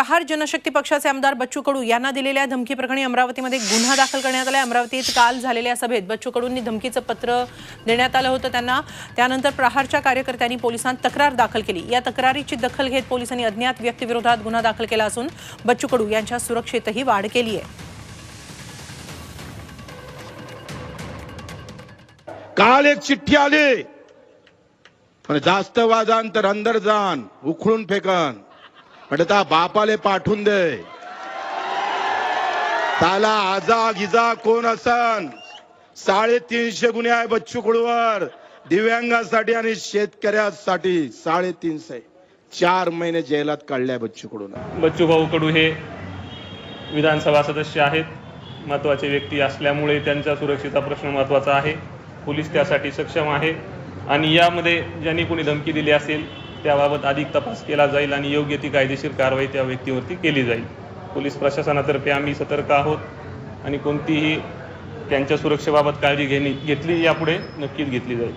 प्रहार जनशक्ती पक्षाचे आमदार बच्चू कडू यांना दिलेल्या धमकी प्रकरणी अमरावतीमध्ये गुन्हा दाखल करण्यात आला. अमरावतीत काल झालेल्या सभेत बच्चू कडूंनी धमकीचं पत्र देण्यात आलं होतं त्यांना. त्यानंतर प्रहारच्या कार्यकर्त्यांनी पोलिसांत तक्रार दाखल केली. या तक्रारीची दखल घेत पोलिसांनी अज्ञात व्यक्तीविरोधात गुन्हा दाखल केला असून बच्चू कडू यांच्या सुरक्षेतही वाढ केली आहे. काल एक चिठ्ठी आली. पण जास्त वाजान तर अंदर जाण उखळून फेकन म्हणजे त्या बापाले पाठवून दे. त्याला आजा गिजा कोण असन? साडेतीनशे गुन्हे आहे बच्चू कुळवर दिव्यांगासाठी आणि शेतकऱ्यासाठी साडेतीनशे. चार महिने जेलात काढले बच्चू कडून बच्चूभाऊ कडू हे विधानसभा सदस्य आहेत. महत्त्वाचे व्यक्ती असल्यामुळे त्यांच्या सुरक्षेचा प्रश्न महत्त्वाचा आहे. पोलीस त्यासाठी सक्षम आहे. आणि यामध्ये ज्यांनी कोणी धमकी दिली असेल त्याबाबत अधिक तपास केला जाईल आणि योग्य ती कायदेशीर कारवाई त्या व्यक्तीवरती केली जाईल. पोलीस प्रशासनातर्फे आम्ही सतर्क आहोत आणि कोणतीही त्यांच्या सुरक्षेबाबत काळजी घेणे घेतली यापुढे नक्कीच घेतली जाईल.